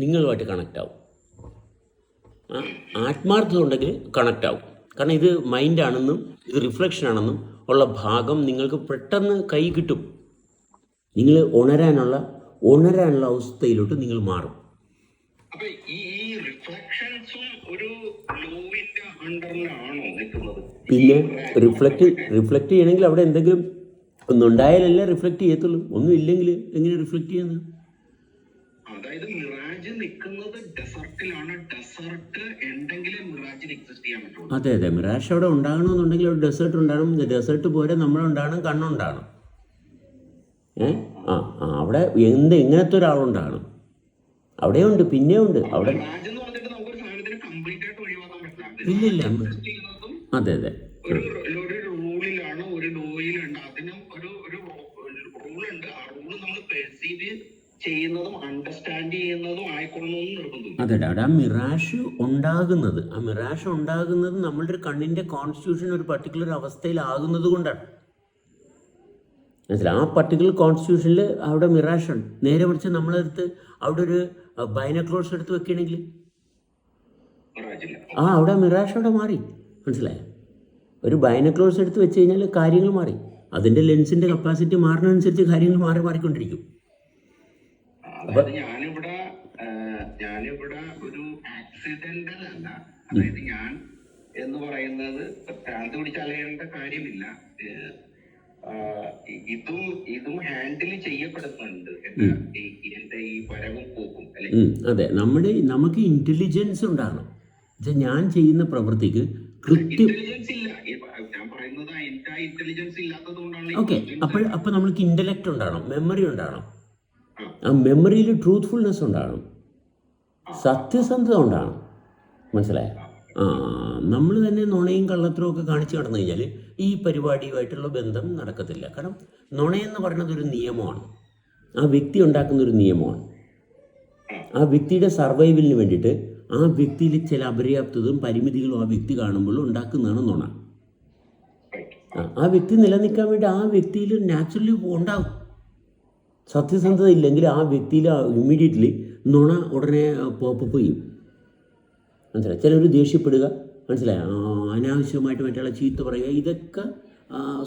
നിങ്ങളുമായിട്ട് കണക്റ്റ് ആവും. ആത്മാർത്ഥത ഉണ്ടെങ്കിൽ കണക്റ്റ് ആവും. കാരണം ഇത് മൈൻഡാണെന്നും ഇത് റിഫ്ലക്ഷൻ ആണെന്നും ഉള്ള ഭാഗം നിങ്ങൾക്ക് പെട്ടെന്ന് കൈ കിട്ടും. നിങ്ങൾ ഉണരാനുള്ള ഉണരാനുള്ള അവസ്ഥയിലോട്ട് നിങ്ങൾ മാറും. പിന്നെ റിഫ്ലക്റ്റ് റിഫ്ലക്റ്റ് ചെയ്യണമെങ്കിൽ അവിടെ എന്തെങ്കിലും ഒന്നുണ്ടായാലല്ലേ റിഫ്ലക്റ്റ് ചെയ്യത്തുള്ളൂ. ഒന്നും ഇല്ലെങ്കിൽ എങ്ങനെ റിഫ്ലക്റ്റ് ചെയ്യുന്നത്? അതായത് മിറാജ് നിൽക്കുന്നത് ഡെസർട്ടിലാണ് ഡെസർട്ട് ഉണ്ടെങ്കിലേ മിറാജിൽ എക്സിസ്റ്റ് ചെയ്യാൻ പറ്റുള്ളൂ അതെ അതെ. മിറാഷ് അവിടെ ഉണ്ടാകണമെന്നുണ്ടെങ്കിൽ ഒരു ഡെസേർട്ട് ഉണ്ടാകണം. ഡെസേർട്ട് പോരെ നമ്മളുണ്ടാകണം കണ്ണുണ്ടാകണം. ഏ? ആ ആ. അവിടെ എന്ത് എങ്ങനത്തെ ഒരാളുണ്ടാകണം അവിടെയുണ്ട് പിന്നെയുണ്ട് അവിടെ ഇല്ലില്ല. അതെ പറഞ്ഞിട്ട് ആയിക്കൊള്ളണമെന്ന് നിർബന്ധമില്ല അതെ അവിടെ ആ മിറാഷ് ഉണ്ടാകുന്നത്. ആ മിറാഷ് ഉണ്ടാകുന്നത് നമ്മളുടെ കണ്ണിന്റെ കോൺസ്റ്റിറ്റ്യൂഷൻ ഒരു പർട്ടിക്കുലർ അവസ്ഥയിലാകുന്നത് കൊണ്ടാണ്. മനസ്സിലായി? ആ പർട്ടിക്കുലർ കോൺസ്റ്റിറ്റ്യൂഷനിൽ അവിടെ മിറാഷ് ഉണ്ട് നേരെ മറിച്ച് നമ്മളെടുത്ത് അവിടെ ഒരു ബൈനക്ലോസ് എടുത്ത് വെക്കുകയാണെങ്കിൽ ആ അവിടെ മിറാഷ് അവിടെ മാറി. മനസ്സിലായോ? ഒരു ബൈനക്ലോസ് എടുത്ത് വെച്ച് കഴിഞ്ഞാൽ കാര്യങ്ങൾ മാറി. അതിന്റെ ലെൻസിന്റെ കപ്പാസിറ്റി മാറുന്നതനുസരിച്ച് കാര്യങ്ങൾ മാറി മാറിക്കൊണ്ടിരിക്കും. ഞാനിവിടെ ഞാനിവിടെ ഒരു ആക്സിഡന്റൽ അല്ല അതായത് ഞാൻ എന്ന് പറയുന്നത് ഭ്രാന്ത് പിടിച്ച് അലയേണ്ട കാര്യമില്ല ഇതും ഇതും ഹാൻഡിൽ ചെയ്യപ്പെടുന്നുണ്ട് എന്റെ ഈ- വരവും പോക്കും അല്ലെ? അതെ. നമ്മുടെ നമുക്ക് ഇന്റലിജൻസ് ഉണ്ടാകണം. ഞാൻ ചെയ്യുന്ന പ്രവൃത്തിക്ക് കൃത്യം ഓക്കെ. അപ്പോൾ അപ്പോൾ നമ്മൾക്ക് ഇന്റലക്റ്റ് ഉണ്ടാകണം. മെമ്മറി ഉണ്ടാകണം. ആ. ആ മെമ്മറിയിൽ ട്രൂത്ത്ഫുൾനെസ് ഉണ്ടാകണം. സത്യസന്ധത കൊണ്ടാണ് മനസ്സിലായ നമ്മൾ തന്നെ നുണയും കള്ളത്തരവും ഒക്കെ കാണിച്ചു നടന്നു കഴിഞ്ഞാൽ ഈ പരിപാടിയുമായിട്ടുള്ള ബന്ധം നടക്കത്തില്ല. കാരണം നുണയെന്ന് പറയുന്നത് ഒരു നിയമമാണ്. ആ വ്യക്തി ഉണ്ടാക്കുന്ന ഒരു നിയമമാണ്. ആ വ്യക്തിയുടെ സർവൈവലിന് വേണ്ടിയിട്ട് ആ വ്യക്തിയിൽ ചില അപര്യാപ്തതും പരിമിതികളും ആ വ്യക്തി കാണുമ്പോൾ ഉണ്ടാക്കുന്നതാണ് നുണ. ആ വ്യക്തി നിലനിൽക്കാൻ വേണ്ടി ആ വ്യക്തിയിൽ നാച്ചുറലി ഉണ്ടാകും സത്യസന്ധത ഇല്ലെങ്കിൽ ആ വ്യക്തിയിൽ ഇമ്മീഡിയറ്റ്ലി നുണ ഉടനെ പോപ്പപ്പ് ചെയ്യും മനസ്സിലായി? ചിലർ ദേഷ്യപ്പെടുക മനസ്സിലായി? അനാവശ്യമായിട്ട് മറ്റുള്ള ചീത്ത പറയുക. ഇതൊക്കെ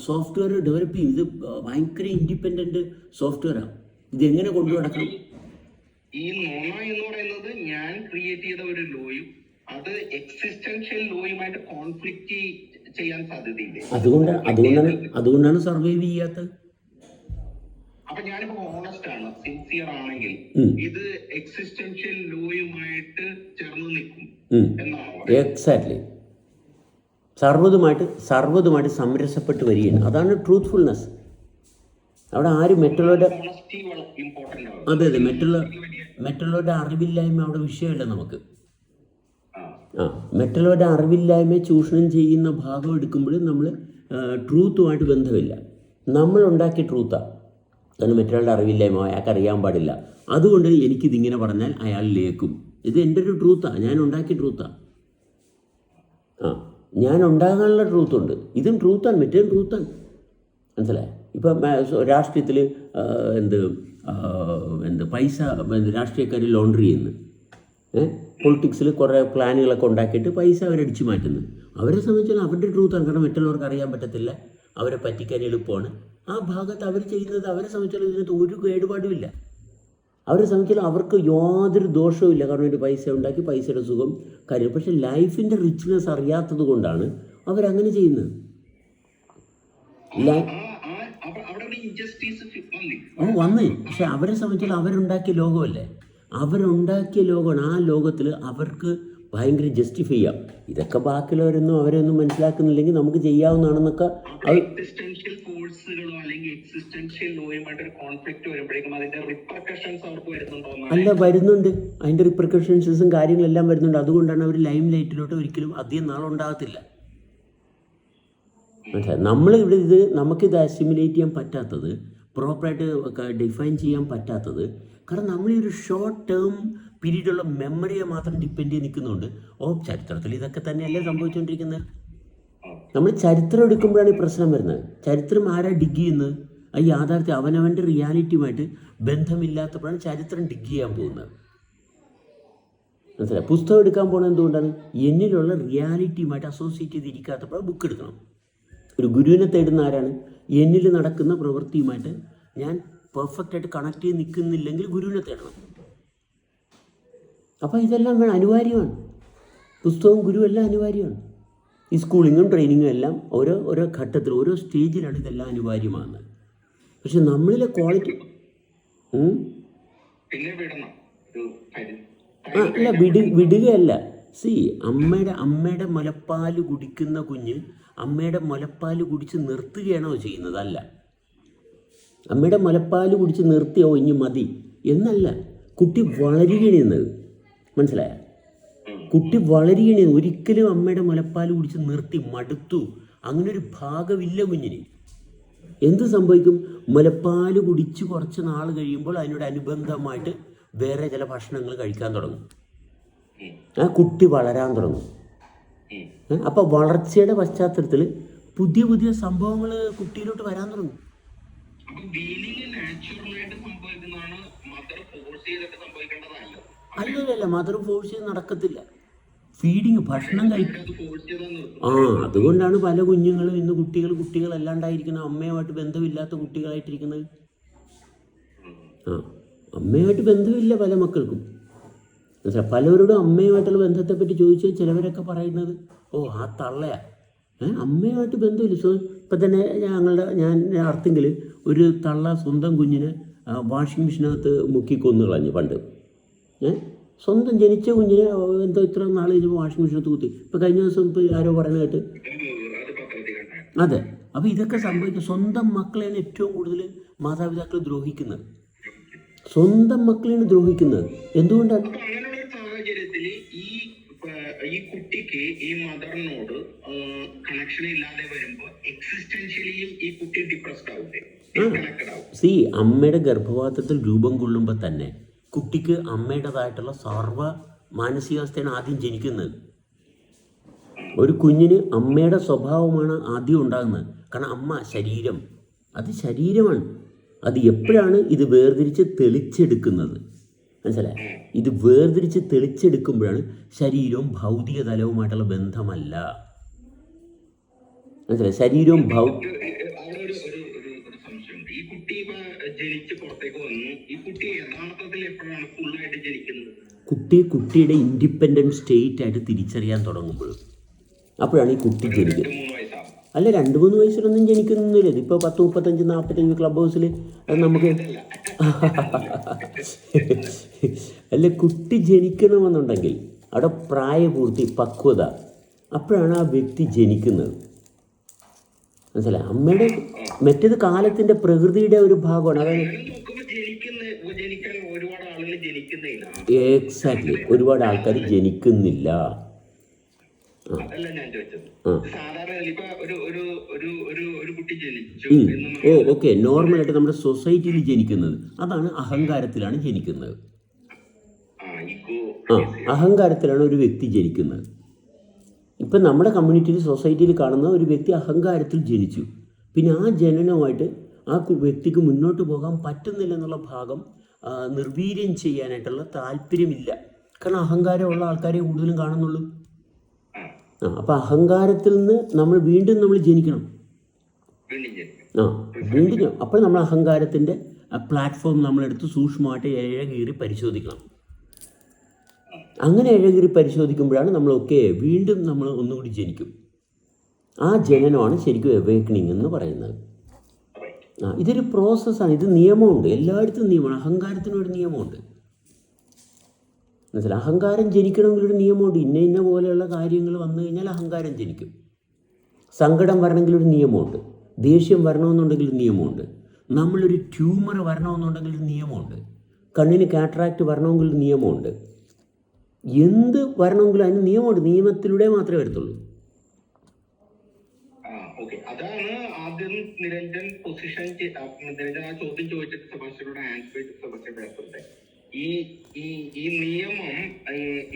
സോഫ്റ്റ്വെയർ ഡെവലപ്പ് ചെയ്യും. ഇത് ഭയങ്കര ഇൻഡിപെൻഡന്റ് സോഫ്റ്റ്വെയറാണ് ഇതെങ്ങനെ കൊണ്ടു നടക്കണം? ഈ നോണ എന്ന് പറയുന്നത് ഞാൻ ക്രിയേറ്റ് ചെയ്ത ഒരു ലോയും അത് എക്സിസ്റ്റൻഷ്യൽ ലോയുമായിട്ട് കോൺഫ്ലിക്റ്റ് ചെയ്യാൻ സാധ്യതയില്ല? അതുകൊണ്ട് അതുകൊണ്ടാണ് അതുകൊണ്ടാണ് സർവൈവ് ചെയ്യാത്തത്. അപ്പൊ ഞാനിപ്പോ ഓണസ്റ്റ് ആണ് സിൻസിയർ ആണെങ്കിൽ ഇത് എക്സിസ്റ്റൻഷ്യൽ ലോയുമായിട്ട് ചേർന്ന് നിൽക്കും എക്സാക്ട് എന്നാണോ? എക്സാക്ട്ലി സർവതുമായിട്ട് സർവതുമായിട്ട് സമരസപ്പെട്ട് വരികയാണ്. അതാണ് ട്രൂത്ത്ഫുൾനെസ് അവിടെ ആരും മറ്റുള്ളവരുടെ അതെ അതെ. മറ്റുള്ള മറ്റുള്ളവരുടെ അറിവില്ലായ്മ അവിടെ വിഷയമല്ല നമുക്ക്. ആ. ആ മറ്റുള്ളവരുടെ അറിവില്ലായ്മ ചൂഷണം ചെയ്യുന്ന ഭാഗം എടുക്കുമ്പോൾ നമ്മൾ ട്രൂത്തുമായിട്ട് ബന്ധമില്ല. നമ്മൾ ഉണ്ടാക്കിയ ട്രൂത്താണ് കാരണം മറ്റൊരാളുടെ അറിവില്ലായ്മ അയാൾക്ക് അറിയാൻ പാടില്ല. അതുകൊണ്ട് എനിക്കിതിങ്ങനെ പറഞ്ഞാൽ അയാൾ ലേക്കും ഇത് എന്റെ ഒരു ട്രൂത്താണ് ഞാൻ ഉണ്ടാക്കിയ ട്രൂത്താണ് ആ. ഞാൻ ഉണ്ടാകാനുള്ള ട്രൂത്തുണ്ട് ഇതും ട്രൂത്താണ് മറ്റേ ട്രൂത്താണ് മനസ്സിലായി? ഇപ്പം രാഷ്ട്രീയത്തിൽ എന്ത് എന്ത് പൈസ രാഷ്ട്രീയക്കാർ ലോണ്ടറി ചെയ്യുന്നു. പൊളിറ്റിക്സിൽ കുറേ പ്ലാനുകളൊക്കെ ഉണ്ടാക്കിയിട്ട് പൈസ അവരടിച്ചു മാറ്റുന്നു. അവരെ സംബന്ധിച്ചാൽ അവരുടെ ട്രൂത്താണ് കാരണം മറ്റുള്ളവർക്ക് അറിയാൻ പറ്റത്തില്ല. അവരെ പറ്റിക്കാൻ എളുപ്പമാണ്. ആ ഭാഗത്ത് അവർ ചെയ്യുന്നത് അവരെ സംബന്ധിച്ചിടത്തോളം ഇതിനകത്ത് ഒരു കേടുപാടുമില്ല അവരെ സംബന്ധിച്ചാൽ അവർക്ക് യാതൊരു ദോഷവുമില്ല കാരണം ഒരു പൈസ ഉണ്ടാക്കി പൈസയുടെ സുഖം കാര്യം പക്ഷേ ലൈഫിന്റെ റിച്ച്നെസ് അറിയാത്തത് കൊണ്ടാണ് അവരങ്ങനെ ചെയ്യുന്നത്. ഓ വന്നേ. പക്ഷെ അവരെ സംബന്ധിച്ചാൽ അവരുണ്ടാക്കിയ ലോകമല്ലേ? അവരുണ്ടാക്കിയ ലോകമാണ്. ആ ലോകത്തിൽ അവർക്ക് ഭയങ്കര ജസ്റ്റിഫൈ ചെയ്യാം. ഇതൊക്കെ ബാക്കിയുള്ളവരൊന്നും അവരൊന്നും മനസ്സിലാക്കുന്നില്ലെങ്കിൽ നമുക്ക് ചെയ്യാവുന്നതാണെന്നൊക്കെ എക്സിസ്റ്റൻഷ്യൽ കോഴ്സുകളോ അല്ലെങ്കിൽ എക്സിസ്റ്റൻഷ്യൽ വരുമ്പോഴേക്കും അതിന്റെ റിപ്പർക്കഷൻസ് അവർക്ക് വരുന്നുണ്ടോ അല്ല വരുന്നുണ്ട്. അതിന്റെ റിപ്രിക്കഷൻസും കാര്യങ്ങളെല്ലാം വരുന്നുണ്ട്. അതുകൊണ്ടാണ് അവർ ലൈം ലൈറ്റിലോട്ട് ഒരിക്കലും അധികം നാളുണ്ടാകത്തില്ല. മനസ്സിലായി? നമ്മൾ ഇവിടെ ഇത് നമുക്കിത് അസിമുലേറ്റ് ചെയ്യാൻ പറ്റാത്തത് പ്രോപ്പറായിട്ട് ഡിഫൈൻ ചെയ്യാൻ പറ്റാത്തത് കാരണം നമ്മൾ ഈ ഒരു ഷോർട്ട് ടേം പീരീഡുള്ള മെമ്മറിയെ മാത്രം ഡിപ്പെൻഡ് ചെയ്ത് നിൽക്കുന്നുണ്ട്. ഓ ചരിത്രത്തിൽ ഇതൊക്കെ തന്നെയല്ലേ സംഭവിച്ചുകൊണ്ടിരിക്കുന്നത് നമ്മൾ ചരിത്രം എടുക്കുമ്പോഴാണ് ഈ പ്രശ്നം വരുന്നത്. ചരിത്രം ആരാ ഡിഗ് ചെയ്യുന്നത്? ആ യാഥാർത്ഥ്യം അവനവന്റെ റിയാലിറ്റിയുമായിട്ട് ബന്ധമില്ലാത്തപ്പോഴാണ് ചരിത്രം ഡിഗ് ചെയ്യാൻ പോകുന്നത്. മനസ്സിലായി? പുസ്തകം എടുക്കാൻ പോകുന്നത് എന്തുകൊണ്ടാണ്? എന്നിലുള്ള റിയാലിറ്റിയുമായിട്ട് അസോസിയേറ്റ് ചെയ്തിരിക്കാത്തപ്പോൾ ബുക്ക് എടുക്കണം. ഒരു ഗുരുവിനെ തേടുന്ന ആരാണ്? എന്നിൽ നടക്കുന്ന പ്രവൃത്തിയുമായിട്ട് ഞാൻ പെർഫെക്റ്റായിട്ട് കണക്ട് ചെയ്ത് നിൽക്കുന്നില്ലെങ്കിൽ ഗുരുവിനെ തേടണം. അപ്പോൾ ഇതെല്ലാം വേണം അനിവാര്യമാണ്. പുസ്തകവും ഗുരു എല്ലാം അനിവാര്യമാണ്. ഈ സ്കൂളിങ്ങും ട്രെയിനിങ്ങും എല്ലാം ഓരോ ഓരോ ഘട്ടത്തിൽ ഓരോ സ്റ്റേജിലാണ് ഇതെല്ലാം അനിവാര്യമാണ്. പക്ഷെ നമ്മളിലെ ക്വാളിറ്റി ആ അല്ല വിടു വിടുകയല്ല. സി അമ്മയുടെ അമ്മയുടെ മുലപ്പാൽ കുടിക്കുന്ന കുഞ്ഞ് അമ്മയുടെ മുലപ്പാൽ കുടിച്ച് നിർത്തുകയാണോ ചെയ്യുന്നത് അല്ല അമ്മയുടെ മുലപ്പാൽ കുടിച്ച് നിർത്തിയോ ഇനി മതി. എന്നല്ല കുട്ടി വളരുകയാണ് മനസ്സിലായ? കുട്ടി വളരുകയാണ് ഒരിക്കലും അമ്മയുടെ മുലപ്പാൽ കുടിച്ച് നിർത്തി മടുത്തു. അങ്ങനെ ഒരു ഭാഗമില്ല കുഞ്ഞിന്. എന്ത് സംഭവിക്കും? മുലപ്പാൽ കുടിച്ച് കുറച്ച് നാൾ കഴിയുമ്പോൾ അതിനോട് അനുബന്ധമായിട്ട് വേറെ ചില ഭക്ഷണങ്ങൾ കഴിക്കാൻ തുടങ്ങും. ആ കുട്ടി വളരാൻ തുടങ്ങും. അപ്പൊ അപ്പോൾ വളർച്ചയുടെ പശ്ചാത്തലത്തിൽ പുതിയ പുതിയ സംഭവങ്ങൾ കുട്ടിയിലോട്ട് വരാൻ തുടങ്ങും. അല്ലല്ല മദർ ഫോഴ്സ് നടക്കത്തില്ല. ഫീഡിങ് ഭക്ഷണം കഴിക്കും. അത് ഫോഴ്സ് ആ അതുകൊണ്ടാണ് പല കുഞ്ഞുങ്ങളും ഇന്ന് കുട്ടികൾ കുട്ടികളല്ലാണ്ടായിരിക്കുന്നത്. അമ്മയുമായിട്ട് ബന്ധമില്ലാത്ത കുട്ടികളായിട്ടിരിക്കുന്നത്. ആ അമ്മയുമായിട്ട് ബന്ധമില്ല പല മക്കൾക്കും. മനസ്സിലാ പലവരോടും അമ്മയുമായിട്ടുള്ള ബന്ധത്തെപ്പറ്റി ചോദിച്ചാൽ ചിലവരൊക്കെ പറയുന്നത് ഓ ആ തള്ളയാ. ഏ അമ്മയുമായിട്ട് ബന്ധമില്ല. സോ ഇപ്പം തന്നെ ഞങ്ങളുടെ ഞാൻ അർത്ഥെങ്കിൽ ഒരു തള്ള സ്വന്തം കുഞ്ഞിനെ വാഷിംഗ് മെഷീനകത്ത് മുക്കി കൊന്നു കളഞ്ഞു പണ്ട്. സ്വന്തം ജനിച്ച കുഞ്ഞിനെ എന്തോ ഇത്ര നാൾ കഴിഞ്ഞപ്പോൾ വാഷിംഗ് മെഷീൻ കുത്തി ഇപ്പൊ കഴിഞ്ഞ ദിവസം ഇപ്പോൾ ആരോ പറയുന്നത് കേട്ട്. അത്. അപ്പോൾ ഇതൊക്കെ സംഭവിക്കും സ്വന്തം മക്കളെയാണ് ഏറ്റവും കൂടുതൽ മാതാപിതാക്കൾ ദ്രോഹിക്കുന്നത്. സ്വന്തം മക്കളെയാണ് ദ്രോഹിക്കുന്നത്. എന്തുകൊണ്ടാണ് അപ്പൊ ഈ ഈ കുട്ടിക്ക് ഈ മദറിനോട് കണക്ഷൻ ഇല്ലാതെ വരുമ്പോൾ എക്സിസ്റ്റൻഷ്യലിയും ഈ കുട്ടി ഡിപ്രസ്ഡ് ആവില്ലേ സി അമ്മയുടെ ഗർഭപാത്രത്തിൽ രൂപം കൊള്ളുമ്പോൾ തന്നെ കുട്ടിക്ക് അമ്മയുടേതായിട്ടുള്ള സർവ മാനസികാവസ്ഥയാണ് ആദ്യം ജനിക്കുന്നത്. ഒരു കുഞ്ഞിന് അമ്മയുടെ സ്വഭാവമാണ് ആദ്യം ഉണ്ടാകുന്നത്. കാരണം അമ്മ ശരീരം. അത് ശരീരമാണ്. അത് എപ്പോഴാണ് ഇത് വേർതിരിച്ച് തെളിച്ചെടുക്കുന്നത്? മനസ്സിലായി? ഇത് വേർതിരിച്ച് തെളിച്ചെടുക്കുമ്പോഴാണ് ശരീരവും ഭൗതിക തലവുമായിട്ടുള്ള ബന്ധമല്ല. മനസ്സിലായി? ശരീരവും ഭൗ ജനിച്ച് പുറത്തേക്ക് വന്നു. ഈ കുട്ടി യഥാർത്ഥത്തിൽ എപ്പോഴാണ് ഫുള്ളായിട്ട് ജനിക്കുന്നത്? കുട്ടി കുട്ടിയുടെ ഇൻഡിപെൻഡന്റ് സ്റ്റേറ്റ് ആയിട്ട് തിരിച്ചറിയാൻ തുടങ്ങുമ്പോൾ അപ്പോഴാണ് ഈ കുട്ടി ജനിക്കുന്നത്. വയസ്സാവും. അല്ല രണ്ട് മൂന്ന് വയസ്സിലൊന്നും ജനിക്കുന്നില്ല. ഇതിപ്പോൾ പത്ത് മുപ്പത്തഞ്ച് നാൽപ്പത്തഞ്ച് ക്ലബ് ഹൗസിൽ നമുക്ക് അല്ല കുട്ടി ജനിക്കണമെന്നുണ്ടെങ്കിൽ അവിടെ പ്രായപൂർത്തി പക്വത. അപ്പോഴാണ് ആ വ്യക്തി ജനിക്കുന്നത്. മനസ്സിലായി? അമ്മയുടെ മറ്റേത് കാലത്തിന്റെ പ്രകൃതിയുടെ ഒരു ഭാഗമാണ്. അതായത് എക്സാക്ട്ലി ഒരുപാട് ആൾക്കാർ ജനിക്കുന്നില്ല. അതല്ല ഞാൻ ചോദിച്ചത്. സാധാരണ ഇപ്പൊ ഒരു ഒരു ഒരു ഒരു ഒരു കുട്ടി ജനിച്ചു ഓ ഓക്കെ. നോർമലായിട്ട് നമ്മുടെ സൊസൈറ്റിയിൽ ജനിക്കുന്നത്. അതാണ് അഹങ്കാരത്തിലാണ് ജനിക്കുന്നത്. ആ. അഹങ്കാരത്തിലാണ് ഒരു വ്യക്തി ജനിക്കുന്നത്. ഇപ്പം നമ്മുടെ കമ്മ്യൂണിറ്റിയിൽ സൊസൈറ്റിയിൽ കാണുന്ന ഒരു വ്യക്തി അഹങ്കാരത്തിൽ ജനിച്ചു. പിന്നെ ആ ജനനവുമായിട്ട് ആ വ്യക്തിക്ക് മുന്നോട്ട് പോകാൻ പറ്റുന്നില്ല എന്നുള്ള ഭാഗം നിർവീര്യം ചെയ്യാനായിട്ടുള്ള താല്പര്യമില്ല. കാരണം അഹങ്കാരമുള്ള ആൾക്കാരെ കൂടുതലും കാണുന്നുള്ളൂ. ആ അപ്പം അഹങ്കാരത്തിൽ നിന്ന് നമ്മൾ വീണ്ടും നമ്മൾ ജനിക്കണം. ആ വീണ്ടും അപ്പോൾ നമ്മൾ അഹങ്കാരത്തിന്റെ പ്ലാറ്റ്ഫോം നമ്മളെടുത്ത് സൂക്ഷ്മമായിട്ട് ഇഴകീറി പരിശോധിക്കണം. അങ്ങനെ എഴുതി പരിശോധിക്കുമ്പോഴാണ് നമ്മൾ ഓക്കെ വീണ്ടും നമ്മൾ ഒന്നുകൂടി ജനിക്കും. ആ ജനനമാണ് ശരിക്കും എവേക്കണിങ് എന്ന് പറയുന്നത്. ആ ഇതൊരു പ്രോസസ്സാണ് ഇത് നിയമമുണ്ട്. എല്ലായിടത്തും നിയമമാണ്. അഹങ്കാരത്തിനൊരു നിയമമുണ്ട്. മനസ്സിലായി അഹങ്കാരം ജനിക്കണമെങ്കിൽ ഒരു നിയമമുണ്ട്. ഇന്ന ഇന്ന പോലെയുള്ള കാര്യങ്ങൾ വന്നു കഴിഞ്ഞാൽ അഹങ്കാരം ജനിക്കും. സങ്കടം വരണമെങ്കിൽ ഒരു നിയമമുണ്ട്. ദേഷ്യം വരണമെന്നുണ്ടെങ്കിൽ ഒരു നിയമമുണ്ട്. നമ്മളൊരു ട്യൂമർ വരണമെന്നുണ്ടെങ്കിൽ ഒരു നിയമമുണ്ട്. കണ്ണിന് കാട്രാക്റ്റ് വരണമെങ്കിൽ ഒരു നിയമമുണ്ട്. എന്ത് വരണമെങ്കിലും അതിന് നിയമമുണ്ട് നിയമത്തിലൂടെ മാത്രമേ വരത്തുള്ളൂ അതാണ് ആദ്യം നിരഞ്ജൻ പൊസിഷൻ നിരഞ്ജൻ ആ ചോദ്യം ചോദിച്ചിട്ട് സെബാസ്റ്റ്യനോട് ആൻസർ ചെയ്തിട്ട് സെബാസ്റ്റ്യൻ ഈ ഈ ഈ നിയമം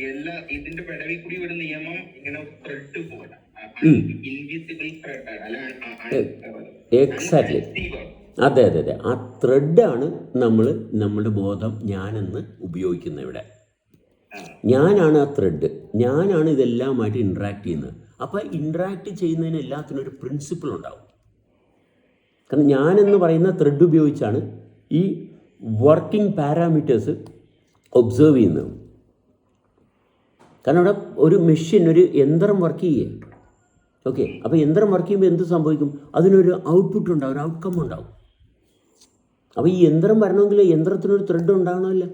എല്ലാ ഇതിന്റെ പിടവി കൂടി ഒരു നിയമം ഇങ്ങനെ ത്രെഡ് പോലെ ഇൻവിസിബിൾ ത്രെഡ് അല്ല എക്സാക്ട്ലി അതെ അതെ അതെ ആ ത്രെഡാണ് നമ്മൾ നമ്മുടെ ബോധം ഞാനെന്ന് ഉപയോഗിക്കുന്നത് ഇവിടെ ഞാനാണ് ആ ത്രെഡ് ഞാനാണ് ഇതെല്ലാമായിട്ട് ഇൻട്രാക്ട് ചെയ്യുന്നത്. അപ്പോൾ ഇൻട്രാക്ട് ചെയ്യുന്നതിന് എല്ലാത്തിനും ഒരു പ്രിൻസിപ്പിൾ ഉണ്ടാവും. കാരണം ഞാനെന്ന് പറയുന്ന ത്രെഡ് ഉപയോഗിച്ചാണ് ഈ വർക്കിംഗ് പാരാമീറ്റേഴ്സ് ഒബ്സേർവ് ചെയ്യുന്നത്. കാരണം അവിടെ ഒരു മെഷീൻ ഒരു യന്ത്രം വർക്ക് ചെയ്യേ. ഓക്കെ അപ്പോൾ യന്ത്രം വർക്ക് ചെയ്യുമ്പോൾ എന്ത് സംഭവിക്കും? അതിനൊരു ഔട്ട്പുട്ട് ഉണ്ടാവും ഒരു ഔട്ട്കം ഉണ്ടാവും. അപ്പോൾ ഈ യന്ത്രം വരണമെങ്കിൽ യന്ത്രത്തിനൊരു ത്രെഡ് ഉണ്ടാകണമല്ലോ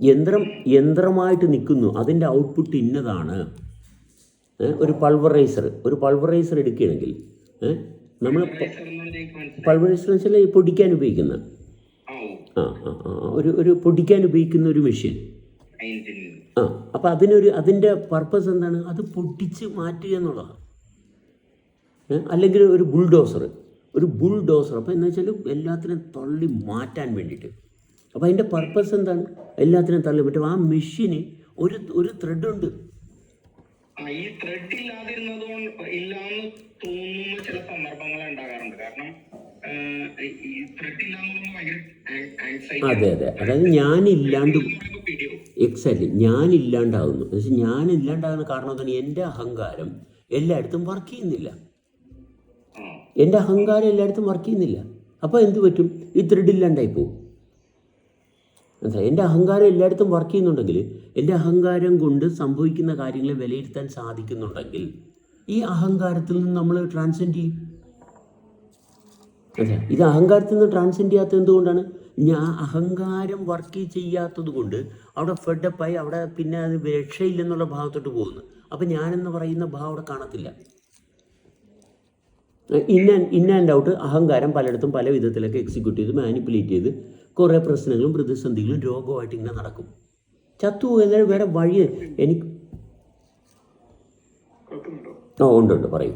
യന്ത്രം യന്ത്രമായിട്ട് നിൽക്കുന്നു അതിന്റെ ഔട്ട്പുട്ട് ഇന്നതാണ് ഒരു പൾവറൈസർ ഒരു പൾവറൈസർ എടുക്കുകയാണെങ്കിൽ നമ്മൾ. പൾവറൈസർ വെച്ചാൽ പൊടിക്കാൻ ഉപയോഗിക്കുന്ന ആ, ആ ഒരു ഒരു പൊടിക്കാൻ ഉപയോഗിക്കുന്ന ഒരു മെഷീൻ. ആ അപ്പോൾ അതിനൊരു അതിന്റെ പർപ്പസ് എന്താണ് അത് പൊട്ടിച്ച് മാറ്റുക എന്നുള്ളതാണ് അല്ലെങ്കിൽ ഒരു ബുൾഡോസർ ഒരു ബുൾഡോസർ അപ്പോൾ എന്ന് വെച്ചാൽ എല്ലാത്തിനും തള്ളി മാറ്റാൻ വേണ്ടിയിട്ട് അപ്പോൾ അതിന്റെ പർപ്പസ് എന്താണ്? എല്ലാത്തിനും തള്ളി പറ്റും ആ മെഷീന് ഒരു ഒരു ത്രെഡ് ഉണ്ട്. ഈ ത്രെഡ് ഇല്ലാതിരുന്നതുകൊണ്ട് ഇല്ലാന്ന് തോന്നുന്ന ചില സന്ദർഭങ്ങൾ ഉണ്ടാകാറുണ്ട്. കാരണം അതെ അതെ. അതായത് ഞാനില്ലാണ്ട് എക്സാക്ട് എക്സാക്ട്ലി എന്ന് വെച്ചാൽ ഞാനില്ലാണ്ടാകുന്ന കാരണം തന്നെ എന്റെ അഹങ്കാരം എല്ലായിടത്തും വർക്ക് ചെയ്യുന്നില്ല. എന്റെ അഹങ്കാരം എല്ലായിടത്തും വർക്ക് ചെയ്യുന്നില്ല. അപ്പോൾ എന്ത് പറ്റും? ഈ ത്രെഡ് ഇല്ലാണ്ടായി പോകും മനസ്സിലായി? എന്റെ അഹങ്കാരം എല്ലായിടത്തും വർക്ക് ചെയ്യുന്നുണ്ടെങ്കിൽ എന്റെ അഹങ്കാരം കൊണ്ട് സംഭവിക്കുന്ന കാര്യങ്ങളെ വിലയിരുത്താൻ സാധിക്കുന്നുണ്ടെങ്കിൽ ഈ അഹങ്കാരത്തിൽ നിന്ന് നമ്മൾ ട്രാൻസെൻഡ് ചെയ്യും. മനസ്സിലായി? ഇത് അഹങ്കാരത്തിൽ നിന്ന് ട്രാൻസെൻഡ് ചെയ്യാത്തത് എന്തുകൊണ്ടാണ്? ഞാൻ അഹങ്കാരം വർക്ക് ചെയ്യാത്തത് കൊണ്ട് അവിടെ ഫെഡപ്പായി അവിടെ പിന്നെ അത് രക്ഷയില്ലെന്നുള്ള ഭാഗത്തോട്ട് പോകുന്നു. അപ്പം ഞാനെന്ന് പറയുന്ന ഭാവം അവിടെ കാണത്തില്ല. ആൻഡ് ഇൻ ആൻഡ് ഔട്ട് അഹങ്കാരം പലയിടത്തും പല വിധത്തിലൊക്കെ എക്സിക്യൂട്ട് ചെയ്ത് മാനിപ്പുലേറ്റ് ചെയ്ത് കുറേ പ്രശ്നങ്ങളും പ്രതിസന്ധികളും രോഗമായിട്ട് ഇങ്ങനെ നടക്കും. ചത്തു പോയാൽ വേറെ വഴി എനിക്ക് ഓ ഉണ്ട് ഉണ്ട്. പറയൂ.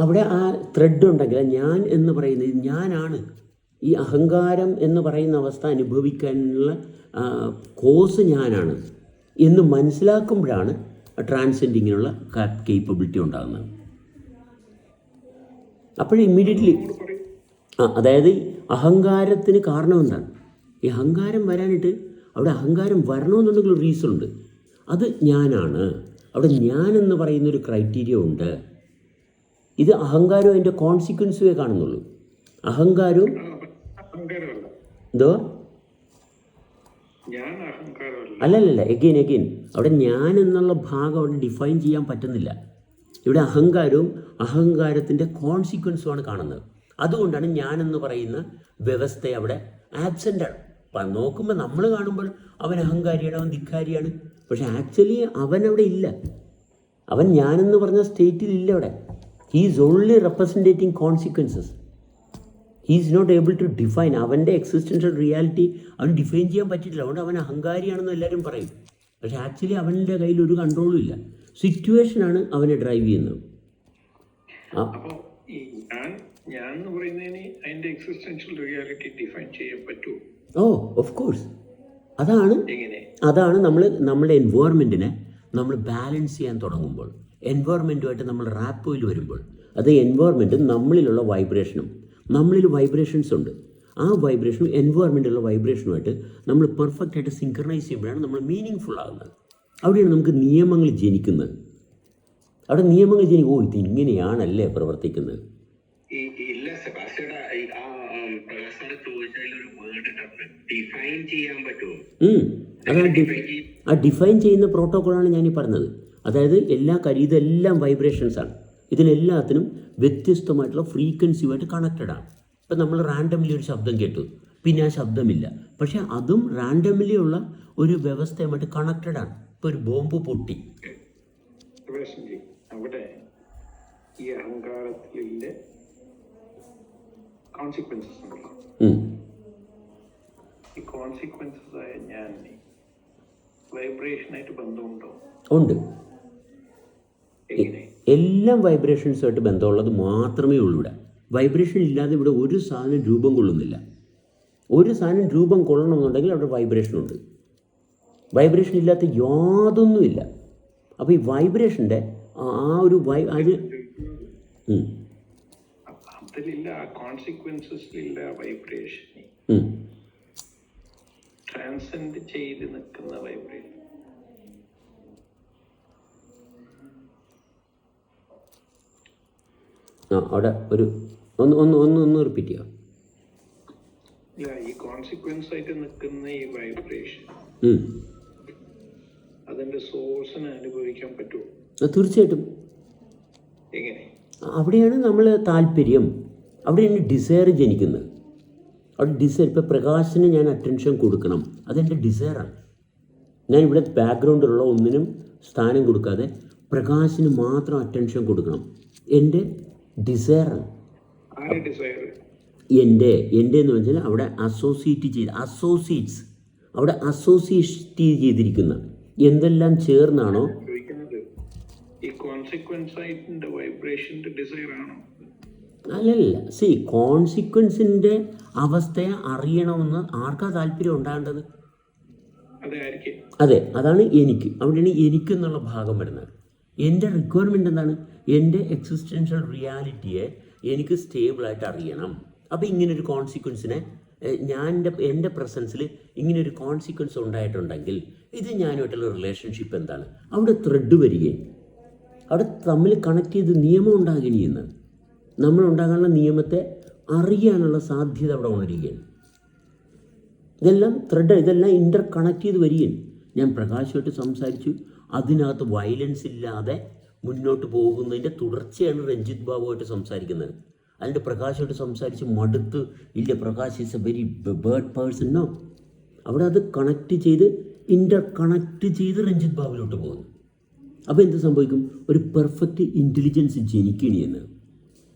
അവിടെ ആ ത്രെഡ് ഉണ്ടെങ്കിൽ ഞാൻ എന്ന് പറയുന്നത് ഞാനാണ്. ഈ അഹങ്കാരം എന്ന് പറയുന്ന അവസ്ഥ അനുഭവിക്കാനുള്ള കോസ് ഞാനാണ്. എന്ന് മനസ്സിലാക്കുമ്പോഴാണ് ട്രാൻസെൻഡിങ്ങിനുള്ള കേപ്പബിലിറ്റി ഉണ്ടാകുന്നത്. അപ്പോൾ ഇമ്മീഡിയറ്റ്ലി. ആ അതായത് അഹങ്കാരത്തിന് കാരണം എന്താണ് ഈ അഹങ്കാരം വരാനായിട്ട് അവിടെ അഹങ്കാരം വരണമെന്നുണ്ടെങ്കിൽ ഒരു റീസൺ ഉണ്ട്. അത് ഞാനാണ്. അവിടെ ഞാൻ എന്ന് പറയുന്നൊരു ക്രൈറ്റീരിയ ഉണ്ട്. ഇത് അഹങ്കാരവും അതിന്റെ കോൺസിക്വൻസുവേ കാണുന്നുള്ളൂ. അഹങ്കാരവും എന്തോ? അല്ലല്ലല്ല എഗെയിൻ എഗെയിൻ അവിടെ ഞാൻ എന്നുള്ള ഭാഗം അവിടെ ഡിഫൈൻ ചെയ്യാൻ പറ്റുന്നില്ല. ഇവിടെ അഹങ്കാരവും അഹങ്കാരത്തിന്റെ കോൺസിക്വൻസുമാണ് കാണുന്നത്. അതുകൊണ്ടാണ് ഞാൻ എന്ന് പറയുന്ന വ്യവസ്ഥ അവിടെ ആബ്സെന്റാണ് അപ്പം നോക്കുമ്പോൾ നമ്മൾ കാണുമ്പോൾ അവൻ അഹങ്കാരിയാണ് അവൻ ധിക്കാരിയാണ്. പക്ഷെ ആക്ച്വലി അവൻ അവിടെ ഇല്ല. അവൻ ഞാനെന്ന് പറഞ്ഞ സ്റ്റേറ്റിൽ ഇല്ല അവിടെ. He's only representing consequences he's not able to define അവന്റെ എക്സിസ്റ്റൻഷ്യൽ റിയാലിറ്റി അവൻ ഡിഫൈൻ ചെയ്യാൻ പറ്റിയിട്ടില്ല. അതുകൊണ്ട് അവൻ അഹങ്കാരിയാണെന്ന് എല്ലാവരും പറയും. പക്ഷേ ആക്ച്വലി അവന്റെ കയ്യിൽ ഒരു കൺട്രോളും ഇല്ല. സിറ്റുവേഷനാണ് അവനെ ഡ്രൈവ് ചെയ്യുന്നത്. അപ്പോൾ ഈ ഞാൻ ഞാൻ എന്ന് പറയുന്നതിന് അതിന്റെ എക്സിസ്റ്റൻഷ്യൽ റിയാലിറ്റി ഡിഫൈൻ ചെയ്യാൻ പറ്റുമോ? ഓ ഓഫ് കോഴ്സ് അതാണ് എങ്ങനെ? അതാണ് നമ്മൾ നമ്മുടെ എൻവയോൺമെന്റിനെ നമ്മൾ ബാലൻസ് ചെയ്യാൻ തുടങ്ങുമ്പോൾ. എൻവയോൺമെന്റുമായിട്ട് നമ്മൾ റാപ്പോയിൽ വരുമ്പോൾ. അത് എൻവയോൺമെന്റും നമ്മളിലുള്ള വൈബ്രേഷനും നമ്മളിൽ വൈബ്രേഷൻസ് ഉണ്ട്. ആ വൈബ്രേഷനും എൻവയറമെന്റുള്ള വൈബ്രേഷനുമായിട്ട് നമ്മൾ പെർഫെക്റ്റായിട്ട് സിങ്ക്രണൈസ് ചെയ്യുമ്പോഴാണ് നമ്മൾ മീനിങ് ഫുൾ ആകുന്നത്. അവിടെയാണ് നമുക്ക് നിയമങ്ങൾ ജനിക്കുന്നത്. അവിടെ നിയമങ്ങൾ ജനിക്കും. ഓ ഇത് ഇങ്ങനെയാണല്ലേ പ്രവർത്തിക്കുന്നത്. ഇല്ല സെബാസ്റ്റ്യയുടെ ആ ചോദിച്ചതിൽ ഒരു വേർഡ് ഡിഫൈൻ ചെയ്യാൻ പറ്റുമോ. അതാണ് ആ ഡിഫൈൻ ചെയ്യുന്ന പ്രോട്ടോക്കോളാണ് ഞാൻ ഈ പറഞ്ഞത്. അതായത് എല്ലാ കാര്യം ഇതെല്ലാം വൈബ്രേഷൻസ് ആണ്. ഇതിനെല്ലാത്തിനും വ്യത്യസ്തമായിട്ടുള്ള ഫ്രീക്വൻസിയുമായിട്ട് കണക്റ്റഡ് ആണ്. ഇപ്പം നമ്മൾ റാൻഡംലി ഒരു ശബ്ദം കേട്ടു. പിന്നെ ആ ശബ്ദമില്ല. പക്ഷേ അതും റാൻഡംലി ഉള്ള ഒരു വ്യവസ്ഥയുമായിട്ട് കണക്റ്റഡ് ആണ്. ഇപ്പോൾ ഒരു ബോംബ് പൊട്ടി. അവിടെ ഈ അഹങ്കാരത്തിലെ കോൺസിക്വൻസസ് ഉണ്ടല്ലോ. ഈ കോൺസിക്വൻസസ് ആയ ഞാൻ വൈബ്രേഷനായിട്ട് ബന്ധമുണ്ടോ? ഉണ്ട്. എല്ലാം വൈബ്രേഷൻസുമായിട്ട് ബന്ധമുള്ളത് മാത്രമേ ഉള്ളൂ ഇവിടെ. വൈബ്രേഷൻ ഇല്ലാതെ ഇവിടെ ഒരു സാധനം രൂപം കൊള്ളുന്നില്ല. ഒരു സാധനം രൂപം കൊള്ളണമെന്നുണ്ടെങ്കിൽ അവിടെ വൈബ്രേഷനുണ്ട് വൈബ്രേഷൻ ഇല്ലാത്ത യാതൊന്നുമില്ല. അപ്പോൾ ഈ വൈബ്രേഷന്റെ ആ ഒരു വൈ അത്. അതിലില്ല കോൺസിക്വൻസസിലില്ല വൈബ്രേഷൻ. ട്രാൻസെൻഡ് ചെയ്ത് നിൽക്കുന്ന വൈബ്രേഷൻ ആ അവിടെ ഒരു ഒന്ന് ഒന്ന് ഒന്ന് ഒന്ന് റിപ്പീറ്റ് ചെയ്യാം. ഈ കോൺസിക്വൻസ് ആയിട്ട് നിൽക്കുന്ന ഈ വൈബ്രേഷൻ. അതിന്റെ സോഴ്സിനെ അനുഭവിക്കാൻ പറ്റുമോ? തീർച്ചയായിട്ടും. എങ്ങനെ? അവിടെയാണ് നമ്മൾ താല്പര്യം. അവിടെയാണ് ഡിസയർ ജനിക്കുന്നത്. അവിടെ ഡിസയർ ഇപ്പോൾ പ്രകാശന് ഞാൻ അറ്റൻഷൻ കൊടുക്കണം. അതെന്റെ ഡിസയറാണ് ഞാൻ ഇവിടെ ബാക്ക്ഗ്രൗണ്ടിലുള്ള ഒന്നിനും സ്ഥാനം കൊടുക്കാതെ പ്രകാശിന് മാത്രം അറ്റൻഷൻ കൊടുക്കണം. എന്റെ ഡിസയറാണ് എന്റെ എന്റെ എന്ന് വെച്ചാൽ അവിടെ അസോസിയേറ്റ് ചെയ്ത് അസോസിയേറ്റ്സ് അവിടെ അസോസിയേറ്റ് ചെയ്തിരിക്കുന്ന എന്തെല്ലാം ചേർന്നാണോ? അല്ലല്ല സി കോൺസിക്വൻസിന്റെ അവസ്ഥയെ അറിയണമെന്ന് ആർക്കാ താല്പര്യം ഉണ്ടാകേണ്ടത്? അതെ അതാണ് എനിക്ക്. അവിടെയാണ് എനിക്ക് എന്നുള്ള ഭാഗം വരുന്നത്. എന്റെ റിക്വയർമെന്റ് എന്താണ്? എന്റെ എക്സിസ്റ്റൻഷ്യൽ റിയാലിറ്റിയെ എനിക്ക് സ്റ്റേബിളായിട്ട് അറിയണം. അപ്പോൾ ഇങ്ങനൊരു കോൺസിക്വൻസിനെ ഞാൻ എന്റെ പ്രസൻസിൽ ഇങ്ങനൊരു കോൺസിക്വൻസ് ഉണ്ടായിട്ടുണ്ടെങ്കിൽ ഇത് ഞാനുമായിട്ടുള്ള റിലേഷൻഷിപ്പ് എന്താണ്? അവിടെ ത്രെഡ് വരികയും അവിടെ തമ്മിൽ കണക്ട് ചെയ്ത് നിയമം ഉണ്ടാകണിയെന്ന് നമ്മൾ ഉണ്ടാകാനുള്ള നിയമത്തെ അറിയാനുള്ള സാധ്യത അവിടെ ഉണരുകയാണ്. ഇതെല്ലാം ത്രെഡ് ഇതെല്ലാം ഇന്റർ കണക്ട് ചെയ്ത് വരികയും ഞാൻ പ്രകാശമായിട്ട് സംസാരിച്ചു. അതിനകത്ത് വയലൻസ് ഇല്ലാതെ മുന്നോട്ട് പോകുന്നതിന്റെ തുടർച്ചയാണ് രഞ്ജിത്ത് ബാബുമായിട്ട് സംസാരിക്കുന്നത്. അതിന്റെ പ്രകാശമായിട്ട് സംസാരിച്ച് മടുത്ത് ഇല്ല Prakash is a very bird person no അവിടെ അത് കണക്ട് ചെയ്ത് ഇന്റർ കണക്ട് ചെയ്ത് രഞ്ജിത്ത് ബാബുവിലോട്ട് പോകുന്നു. അപ്പോൾ എന്ത് സംഭവിക്കും? ഒരു പെർഫെക്റ്റ് ഇന്റലിജൻസ് ജനിക്കണി എന്ന്.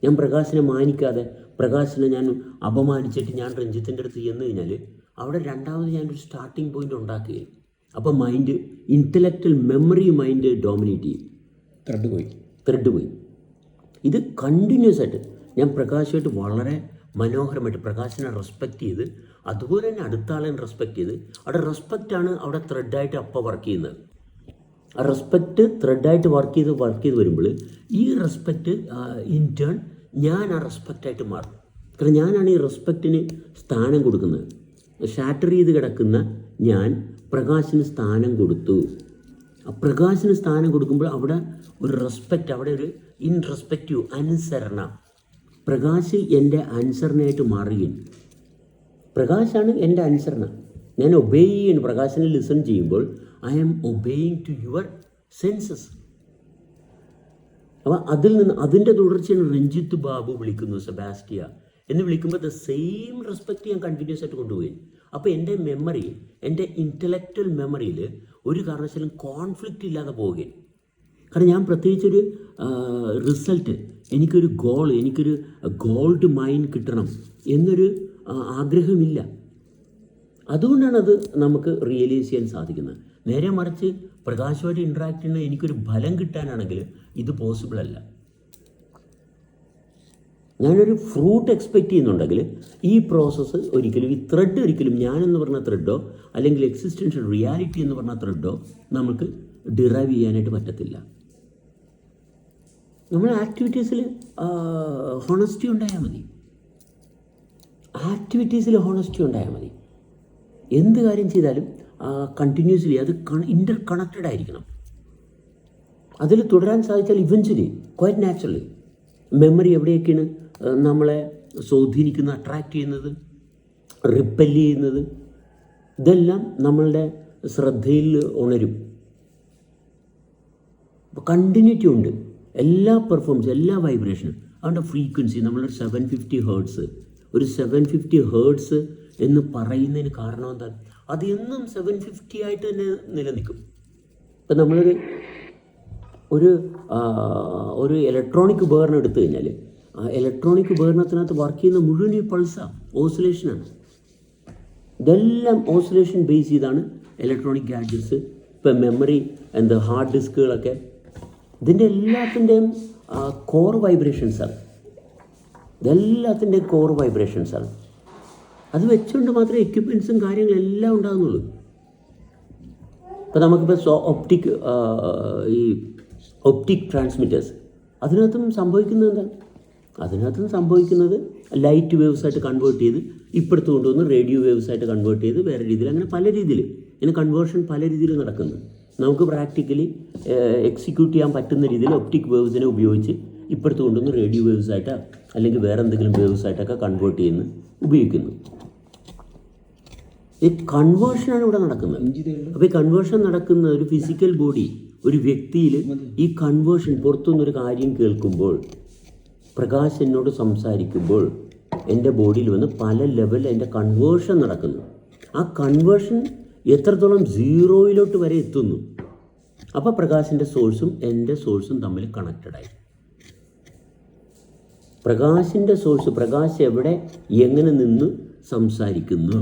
ഞാൻ പ്രകാശിനെ മാനിക്കാതെ പ്രകാശിനെ ഞാൻ അപമാനിച്ചിട്ട് ഞാൻ രഞ്ജിത്തിന്റെ അടുത്ത് ചെന്ന് കഴിഞ്ഞാൽ അവിടെ രണ്ടാമത് ഞാനൊരു സ്റ്റാർട്ടിംഗ് പോയിന്റ് ഉണ്ടാക്കുകയും അപ്പോൾ mind intellectual memory mind dominate ചെയ്യും. ത്രെഡ് പോയി. ത്രെഡ് പോയി. ഇത് കണ്ടിന്യൂസ് ആയിട്ട് ഞാൻ പ്രകാശമായിട്ട് വളരെ മനോഹരമായിട്ട് പ്രകാശിനെ റെസ്പെക്റ്റ് ചെയ്ത് അതുപോലെ തന്നെ അടുത്ത ആളെ റെസ്പെക്റ്റ് ചെയ്ത് അവിടെ റെസ്പെക്റ്റാണ് അവിടെ ത്രെഡായിട്ട് അപ്പോൾ വർക്ക് ചെയ്യുന്നത്. ആ റെസ്പെക്റ്റ് ത്രെഡായിട്ട് വർക്ക് ചെയ്ത് വർക്ക് ചെയ്ത് വരുമ്പോൾ ഈ റെസ്പെക്റ്റ് ഇൻ ടേൺ ഞാൻ ആ റെസ്പെക്റ്റായിട്ട് മാറും. കാരണം ഞാനാണ് ഈ റെസ്പെക്റ്റിന് സ്ഥാനം കൊടുക്കുന്നത്. ഷാറ്റർ ചെയ്ത് കിടക്കുന്ന ഞാൻ പ്രകാശിന് സ്ഥാനം കൊടുത്തു. പ്രകാശിന് സ്ഥാനം കൊടുക്കുമ്പോൾ അവിടെ ഒരു റെസ്പെക്റ്റ് അവിടെ ഒരു ഇൻ റെസ്പെക്റ്റീവ് അനുസരണ. പ്രകാശ് എന്റെ അനുസരണയായിട്ട് മാറുകയും. പ്രകാശാണ് എന്റെ അനുസരണ. ഞാൻ ഒബേ ചെയ്യുന്നു. പ്രകാശിനെ ലിസൺ ചെയ്യുമ്പോൾ I am obeying to your senses അപ്പോൾ അതിൽ നിന്ന് അതിന്റെ തുടർച്ചയാണ് രഞ്ജിത്ത് ബാബു വിളിക്കുന്നു സെബാസ്റ്റിയ. എന്ന് വിളിക്കുമ്പോൾ ദ സെയിം റെസ്പെക്റ്റ് ഞാൻ കണ്ടിന്യൂസ് ആയിട്ട് കൊണ്ടുപോയി അപ്പോൾ എന്റെ മെമ്മറി എന്റെ ഇന്റലക്ച്വൽ മെമ്മറിയിൽ ഒരു കാരണവശാലും കോൺഫ്ലിക്റ്റ് ഇല്ലാതെ പോവുകയാണ്. കാരണം ഞാൻ പ്രത്യേകിച്ചൊരു റിസൾട്ട് എനിക്കൊരു ഗോൾ എനിക്കൊരു ഗോൾഡ് മൈൻ കിട്ടണം എന്നൊരു ആഗ്രഹമില്ല. അതുകൊണ്ടാണ് അത് നമുക്ക് റിയലൈസ് ചെയ്യാൻ സാധിക്കുന്നത്. നേരെ മറിച്ച് പ്രകാശമായിട്ട് ഇൻട്രാക്ട് ചെയ്യുന്ന എനിക്കൊരു ഫലം കിട്ടാനാണെങ്കിൽ ഇത് പോസിബിൾ അല്ല. ഞാനൊരു ഫ്രൂട്ട് എക്സ്പെക്റ്റ് ചെയ്യുന്നുണ്ടെങ്കിൽ ഈ പ്രോസസ്സ് ഒരിക്കലും ഈ ത്രെഡ് ഒരിക്കലും ഞാനെന്ന് പറഞ്ഞ ത്രെഡോ അല്ലെങ്കിൽ എക്സിസ്റ്റൻഷ്യൽ റിയാലിറ്റി എന്ന് പറഞ്ഞ ത്രെഡോ നമുക്ക് ഡിറൈവ് ചെയ്യാനായിട്ട് പറ്റത്തില്ല. നമ്മൾ ആക്ടിവിറ്റീസിൽ ഹോണസ്റ്റി ഉണ്ടായാൽ മതി. ആക്ടിവിറ്റീസിൽ ഹോണസ്റ്റി ഉണ്ടായാൽ മതി. എന്ത് കാര്യം ചെയ്താലും കണ്ടിന്യൂസ്ലി അത് ഇന്റർ കണക്റ്റഡ് ആയിരിക്കണം. അതിൽ തുടരാൻ സാധിച്ചാൽ ഇവഞ്ച്വലി ക്വയറ്റ് നാച്ചുറലി മെമ്മറി എവിടെയൊക്കെയാണ്? നമ്മളെ സ്വാധീനിക്കുന്നത് അട്രാക്റ്റ് ചെയ്യുന്നത് റിപ്പൽ ചെയ്യുന്നത് ഇതെല്ലാം നമ്മളുടെ ശ്രദ്ധയിൽ ഉണരും. കണ്ടിന്യൂറ്റി ഉണ്ട്. എല്ലാ പെർഫോമൻസ് എല്ലാ വൈബ്രേഷനും അതുകൊണ്ട് ഫ്രീക്വൻസി നമ്മളൊരു സെവൻ ഫിഫ്റ്റി ഹേർട്സ് ഒരു സെവൻ ഫിഫ്റ്റി ഹേർട്സ് എന്ന് പറയുന്നതിന് കാരണം എന്താണ് അത് എന്നും സെവൻ ഫിഫ്റ്റി ആയിട്ട് തന്നെ നിലനിൽക്കും. ഇപ്പം നമ്മളൊരു ഒരു ഒരു ഇലക്ട്രോണിക് ഉപകരണം എടുത്തു കഴിഞ്ഞാൽ ഇലക്ട്രോണിക് ഉപകരണത്തിനകത്ത് വർക്ക് ചെയ്യുന്ന മുഴുവൻ ഈ പൾസാണ് ഓസിലേഷനാണ് ഇതെല്ലാം ഓസിലേഷൻ ബേസ് ചെയ്താണ് ഇലക്ട്രോണിക് ഗാഡ്ജറ്റ്സ് ഇപ്പം മെമ്മറി എന്ത് ഹാർഡ് ഡിസ്കുകളൊക്കെ ഇതിന്റെ എല്ലാത്തിന്റെയും കോർ വൈബ്രേഷൻസാണ് ഇതെല്ലാത്തിന്റെയും കോർ വൈബ്രേഷൻസാണ് അത് വെച്ചുകൊണ്ട് മാത്രമേ എക്യുപ്മെൻസും കാര്യങ്ങളും എല്ലാം ഉണ്ടാകുന്നുള്ളൂ. ഇപ്പോൾ നമുക്കിപ്പോൾ ഒപ്റ്റിക് ഈ ഒപ്റ്റിക് ട്രാൻസ്മിറ്റേഴ്സ് അതിനകത്തും സംഭവിക്കുന്നത് എന്താണ് അതിനകത്ത് സംഭവിക്കുന്നത് ലൈറ്റ് വേവ്സ് ആയിട്ട് കൺവേർട്ട് ചെയ്ത് ഇപ്പോഴത്തെ കൊണ്ടുവന്ന് റേഡിയോ വേവ്സ് ആയിട്ട് കൺവേർട്ട് ചെയ്ത് വേറെ രീതിയിൽ അങ്ങനെ പല രീതിയിൽ ഇതിന് കൺവേർഷൻ പല രീതിയിൽ നടക്കുന്നു. നമുക്ക് പ്രാക്ടിക്കലി എക്സിക്യൂട്ട് ചെയ്യാൻ പറ്റുന്ന രീതിയിൽ ഒപ്റ്റിക് വേവ്സിനെ ഉപയോഗിച്ച് ഇപ്പോഴത്തെ കൊണ്ടുവന്ന് റേഡിയോ വേവ്സ് ആയിട്ടോ അല്ലെങ്കിൽ വേറെ എന്തെങ്കിലും വേവ്സ് ആയിട്ടൊക്കെ കൺവേർട്ട് ചെയ്യുന്നു ഉപയോഗിക്കുന്നു. ഈ കൺവേർഷനാണ് ഇവിടെ നടക്കുന്നത്. അപ്പോൾ ഈ കൺവേർഷൻ നടക്കുന്ന ഒരു ഫിസിക്കൽ ബോഡി ഒരു വ്യക്തിയിൽ ഈ കൺവേർഷൻ പുറത്തുനിന്നൊരു കാര്യം കേൾക്കുമ്പോൾ പ്രകാശ് എന്നോട് സംസാരിക്കുമ്പോൾ എന്റെ ബോഡിയിൽ വന്ന് പല ലെവലിൽ എന്റെ കൺവേർഷൻ നടക്കുന്നു. ആ കൺവേർഷൻ എത്രത്തോളം സീറോയിലോട്ട് വരെ എത്തുന്നു? അപ്പോൾ പ്രകാശിന്റെ സോഴ്സും എന്റെ സോഴ്സും തമ്മിൽ കണക്റ്റഡായി പ്രകാശിന്റെ സോഴ്സ് പ്രകാശ് എവിടെ എങ്ങനെ നിന്ന് സംസാരിക്കുന്നു?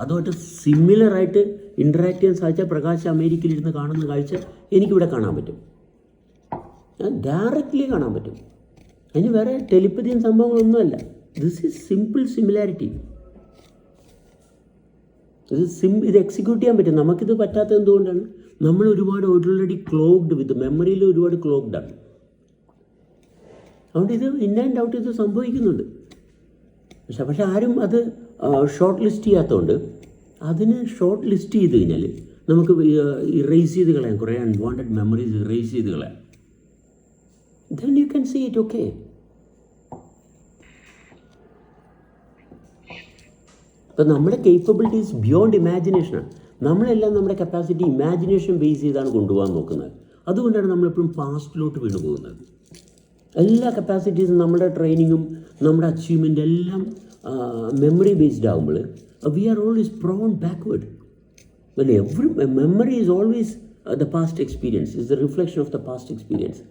അതുമായിട്ട് സിമിലറായിട്ട് ഇന്ററാക്ട് ചെയ്യാൻ സാധിച്ചാൽ പ്രകാശ് അമേരിക്കയിലിരുന്ന് കാണുന്ന കാഴ്ച എനിക്കിവിടെ കാണാൻ പറ്റും. ഡയറക്റ്റ്ലി കാണാൻ പറ്റും. അതിന് വേറെ ടെലിപ്പതിയും സംഭവങ്ങളൊന്നുമല്ല. ദിസ് ഈസ് സിമ്പിൾ സിമിലാരിറ്റി ഇത് സിം ഇത് എക്സിക്യൂട്ട് ചെയ്യാൻ പറ്റും. നമുക്കിത് പറ്റാത്ത എന്തുകൊണ്ടാണ്? നമ്മൾ ഒരുപാട് ഓൾറെഡി ക്ലോഗ്ഡ് വിത്ത് മെമ്മറിയിൽ ഒരുപാട് ക്ലോഗ്ഡ് ആണ്. അതുകൊണ്ട് ഇത് ഇൻ ആൻഡ് ഔട്ട് ഇത് സംഭവിക്കുന്നുണ്ട്. പക്ഷെ പക്ഷെ ആരും അത് ഷോർട്ട് ലിസ്റ്റ് ചെയ്യാത്തതുകൊണ്ട് അതിന് ഷോർട്ട് ലിസ്റ്റ് ചെയ്ത് കഴിഞ്ഞാൽ നമുക്ക് ഇറേസ് ചെയ്ത് കളയാം. കുറേ അൺവാണ്ടഡ് മെമ്മറീസ് ഇറേസ് ചെയ്ത് കളയാം. Then you can see it okay അപ്പം നമ്മുടെ കേപ്പബിലിറ്റീസ് ബിയോണ്ട് ഇമാജിനേഷനാണ് നമ്മളെല്ലാം നമ്മുടെ കപ്പാസിറ്റി ഇമാജിനേഷൻ ബേസ് ചെയ്താണ് കൊണ്ടുപോകാൻ നോക്കുന്നത്. അതുകൊണ്ടാണ് നമ്മളെപ്പോഴും പാസ്റ്റിലോട്ട് വീണ് പോകുന്നത്. എല്ലാ കപ്പാസിറ്റീസും നമ്മുടെ ട്രെയിനിങ്ങും നമ്മുടെ അച്ചീവ്മെന്റ് എല്ലാം മെമ്മറി ബേസ്ഡ് ആകുമ്പോൾ we are always prone backward well every memory is always the past experience is the reflection of the past experience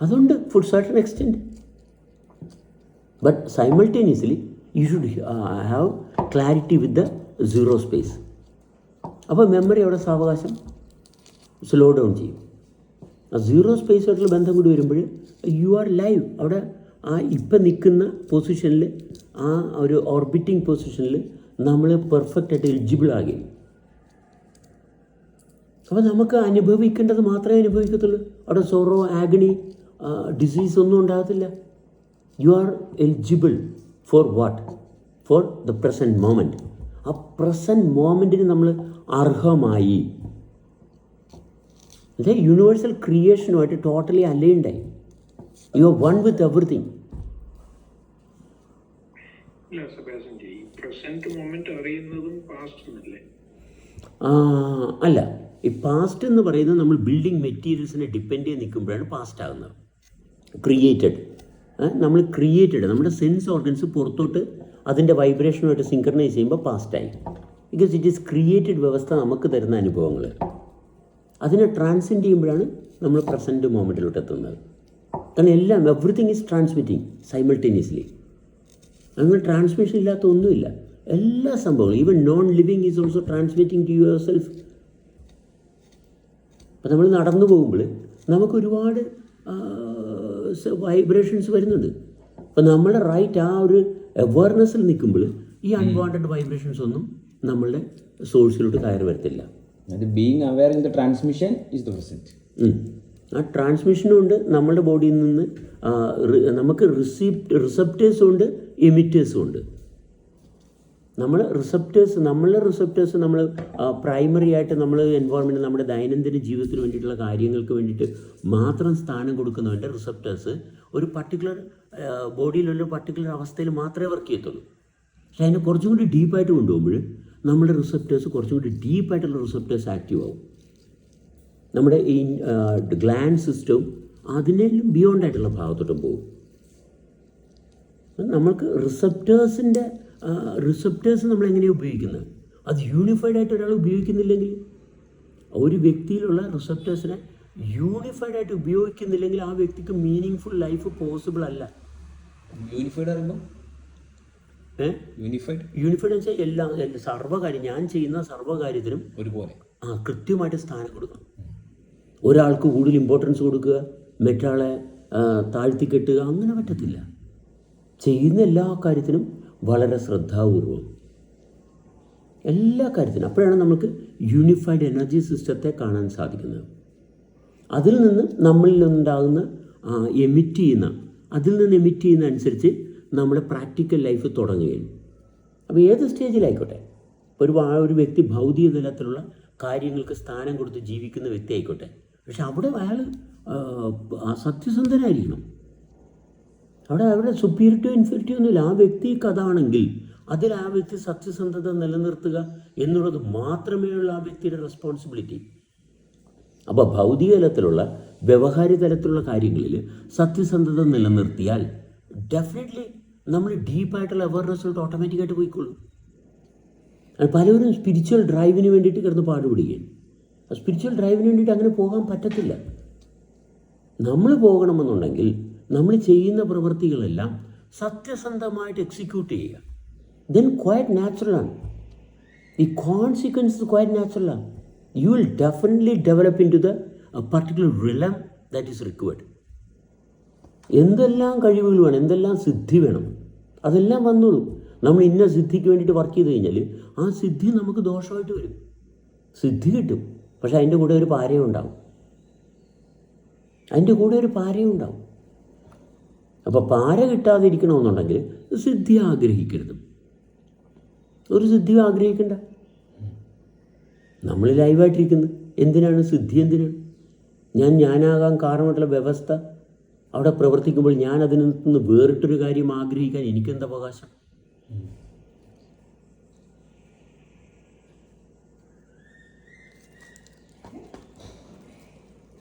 അതുകൊണ്ട് full certain extent but simultaneously you should have clarity with the zero space അപ്പോൾ memory അവിടെ സാവകാശം? Slow down ചെയ്യും. ആ zero സ്പേസായിട്ടുള്ള ബന്ധം കൂടി വരുമ്പോൾ you are live അവിടെ ആ ഇപ്പം നിൽക്കുന്ന പൊസിഷനിൽ ആ ഒരു ഓർബിറ്റിംഗ് പൊസിഷനിൽ നമ്മൾ പെർഫെക്റ്റ് ആയിട്ട് എലിജിബിൾ ആകും. അപ്പോൾ നമുക്ക് അനുഭവിക്കേണ്ടത് മാത്രമേ അനുഭവിക്കത്തുള്ളൂ. അവിടെ സോറോ ആഗണി ഡിസീസ് ഒന്നും ഉണ്ടാകത്തില്ല. You are eligible for what for the present moment ആ പ്രസന്റ് മോമെന്റിന് നമ്മൾ അർഹമായി. അതെ യൂണിവേഴ്സൽ ക്രിയേഷനുമായിട്ട് totally അലൈൻഡായി you are one with everything അല്ല. ഈ പാസ്റ്റ് എന്ന് പറയുന്നത് നമ്മൾ ബിൽഡിംഗ് മെറ്റീരിയൽസിനെ ഡിപ്പെൻഡ് ചെയ്ത് നിൽക്കുമ്പോഴാണ് പാസ്റ്റ് ആകുന്നത്. ക്രിയേറ്റഡ് നമ്മൾ ക്രിയേറ്റഡ് നമ്മുടെ സെൻസ് ഓർഗൻസ് പുറത്തോട്ട് അതിന്റെ വൈബ്രേഷനുമായിട്ട് സിങ്കർണൈസ് ചെയ്യുമ്പോൾ പാസ്റ്റായി ബിക്കോസ് ഇറ്റ് ഈസ് ക്രിയേറ്റഡ് വ്യവസ്ഥ നമുക്ക് തരുന്ന അനുഭവങ്ങൾ. അതിനെ ട്രാൻസെൻഡ് ചെയ്യുമ്പോഴാണ് നമ്മൾ പ്രസന്റ് മൊമെന്റിലോട്ട് എത്തുന്നത്. കാരണം എല്ലാം എവറിത്തിങ് ഈസ് ട്രാൻസ്മിറ്റിങ് സൈമിൾട്ടേനിയസ്ലി അങ്ങനെ ട്രാൻസ്മിഷൻ ഇല്ലാത്ത ഒന്നുമില്ല. എല്ലാ സംഭവങ്ങളും even non living is also transmitting to yourself അപ്പം നമ്മൾ നടന്നു പോകുമ്പോൾ നമുക്ക് ഒരുപാട് വൈബ്രേഷൻസ് വരുന്നുണ്ട്. അപ്പം നമ്മുടെ റൈറ്റ് ആ ഒരു അവയർനെസ്സിൽ നിൽക്കുമ്പോൾ ഈ അൺവാണ്ടഡ് വൈബ്രേഷൻസ് ഒന്നും നമ്മളുടെ സോഴ്സിലോട്ട് കയറി വരത്തില്ല. അവയർ ഇൻ ട്രാൻസ്മിഷൻ ദ ആ ട്രാൻസ്മിഷനും ഉണ്ട് നമ്മളുടെ ബോഡിയിൽ നിന്ന് നമുക്ക് റിസീപ്റ്റ് റിസപ്റ്റേഴ്സും ഉണ്ട് എമിറ്റേഴ്സും ഉണ്ട്. നമ്മൾ റിസപ്റ്റേഴ്സ് നമ്മളെ റിസപ്റ്റേഴ്സ് നമ്മൾ പ്രൈമറി ആയിട്ട് നമ്മൾ എൻവയോൺമെന്റ് നമ്മുടെ ദൈനംദിന ജീവിതത്തിന് വേണ്ടിയിട്ടുള്ള കാര്യങ്ങൾക്ക് വേണ്ടിയിട്ട് മാത്രം സ്ഥാനം കൊടുക്കുന്നവന്റെ റിസപ്റ്റേഴ്സ് ഒരു പർട്ടിക്കുലർ ബോഡിയിലുള്ള പർട്ടിക്കുലർ അവസ്ഥയിൽ മാത്രമേ വർക്ക് ചെയ്യത്തുള്ളൂ. പക്ഷേ അതിനെ കുറച്ചും കൂടി ഡീപ്പായിട്ട് കൊണ്ടുപോകുമ്പോൾ നമ്മുടെ റിസപ്റ്റേഴ്സ് കുറച്ചും കൂടി ഡീപ്പായിട്ടുള്ള റിസപ്റ്റേഴ്സ് ആക്റ്റീവ് ആവും. നമ്മുടെ ഈ ഗ്ലാൻഡ് സിസ്റ്റം അതിനേലും ബിയോണ്ട് ആയിട്ടുള്ള ഭാഗത്തോട്ടും പോകും. നമ്മൾക്ക് റിസപ്റ്റേഴ്സിന്റെ റിസപ്റ്റേഴ്സ് നമ്മൾ എങ്ങനെയാണ് ഉപയോഗിക്കുന്നത്? അത് യൂണിഫൈഡ് ആയിട്ട് ഒരാൾ ഉപയോഗിക്കുന്നില്ലെങ്കിൽ ഒരു വ്യക്തിയിലുള്ള റിസപ്റ്റേഴ്സിനെ യൂണിഫൈഡ് ആയിട്ട് ഉപയോഗിക്കുന്നില്ലെങ്കിൽ ആ വ്യക്തിക്ക് മീനിങ് ഫുൾ ലൈഫ് പോസിബിൾ അല്ല യൂണിഫൈഡ് അറിയുമ്പോൾ ഏഹ് യൂണിഫൈഡ് യൂണിഫൈഡ് വെച്ചാൽ എല്ലാ സർവകാര്യം ഞാൻ ചെയ്യുന്ന സർവകാര്യത്തിനും ഒരുപോലെ. ആ കൃത്യമായിട്ട് സ്ഥാനം കൊടുക്കണം ഒരാൾക്ക് കൂടുതൽ ഇമ്പോർട്ടൻസ് കൊടുക്കുക മറ്റാളെ താഴ്ത്തി കെട്ടുക അങ്ങനെ പറ്റത്തില്ല. ചെയ്യുന്ന എല്ലാ കാര്യത്തിനും വളരെ ശ്രദ്ധാപൂർവം. എല്ലാ കാര്യത്തിനും അപ്പോഴാണ് നമുക്ക് യൂണിഫൈഡ് എനർജി സിസ്റ്റത്തെ കാണാൻ സാധിക്കുന്നത്. അതിൽ നിന്ന് നമ്മളിൽ ഉണ്ടാകുന്ന എമിറ്റ് ചെയ്യുന്ന അതിൽ നിന്ന് എമിറ്റ് ചെയ്യുന്ന അനുസരിച്ച് നമ്മുടെ പ്രാക്ടിക്കൽ ലൈഫ് തുടങ്ങുകയാണ് അപ്പോൾ ഏത് സ്റ്റേജിലായിക്കോട്ടെ ഒരു ഒരു വ്യക്തി ഭൗതിക തലത്തിലുള്ള കാര്യങ്ങൾക്ക് സ്ഥാനം കൊടുത്ത് ജീവിക്കുന്ന വ്യക്തി ആയിക്കോട്ടെ. പക്ഷെ അവിടെ അയാൾ സത്യസന്ധനായിരിക്കണം. അവിടെ അവിടെ സുപ്പീരിറ്റോ ഇൻഫീരിറ്റോ ഒന്നുമില്ല. ആ വ്യക്തി കഥാണെങ്കിൽ അതിൽ ആ വ്യക്തി സത്യസന്ധത നിലനിർത്തുക എന്നുള്ളത് മാത്രമേ ഉള്ളൂ ആ വ്യക്തിയുടെ റെസ്പോൺസിബിലിറ്റി അപ്പോൾ ഭൗതിക തലത്തിലുള്ള വ്യവഹാരിക തലത്തിലുള്ള കാര്യങ്ങളിൽ സത്യസന്ധത നിലനിർത്തിയാൽ ഡെഫിനറ്റ്ലി നമ്മൾ ഡീപ്പായിട്ടുള്ള അവയർനെസ്സിലോട്ട് ഓട്ടോമാറ്റിക്കായിട്ട് പോയിക്കൊള്ളും പലവരും സ്പിരിച്വൽ ഡ്രൈവിന് വേണ്ടിയിട്ട് കിടന്ന് പാടുപിടിക്കുകയാണ് സ്പിരിച്വൽ ഡ്രൈവിന് വേണ്ടിയിട്ട് അങ്ങനെ പോകാൻ പറ്റത്തില്ല. നമ്മൾ പോകണമെന്നുണ്ടെങ്കിൽ നമ്മൾ ചെയ്യുന്ന പ്രവൃത്തികളെല്ലാം സത്യസന്ധമായിട്ട് എക്സിക്യൂട്ട് ചെയ്യുക. ദെൻ ക്വയറ്റ് നാച്ചുറലാണ് ഈ consequence quite നാച്ചുറലാണ് you will definitely develop into the particular realm that is required എന്തെല്ലാം കഴിവുകൾ വേണം എന്തെല്ലാം സിദ്ധി വേണം അതെല്ലാം വന്നോളൂ. നമ്മൾ ഇന്ന സിദ്ധിക്ക് വേണ്ടിയിട്ട് വർക്ക് ചെയ്ത് കഴിഞ്ഞാൽ ആ സിദ്ധി നമുക്ക് ദോഷമായിട്ട് വരും. സിദ്ധി കിട്ടും പക്ഷെ അതിന്റെ കൂടെ ഒരു പാരയും ഉണ്ടാവും. അതിന്റെ കൂടെ ഒരു പാരയും ഉണ്ടാവും. അപ്പോൾ പാര കിട്ടാതിരിക്കണമെന്നുണ്ടെങ്കിൽ സിദ്ധി ആഗ്രഹിക്കരുത്. ഒരു സിദ്ധി ആഗ്രഹിക്കണ്ട. നമ്മൾ ലൈവായിട്ടിരിക്കുന്നു. എന്തിനാണ്? സിദ്ധി എന്തിനാണ്? ഞാൻ ഞാനാകാൻ കാരണമായിട്ടുള്ള വ്യവസ്ഥ അവിടെ പ്രവർത്തിക്കുമ്പോൾ ഞാൻ അതിൽ നിന്ന് വേറിട്ടൊരു കാര്യം ആഗ്രഹിക്കാൻ എനിക്കെന്ത് അവകാശം?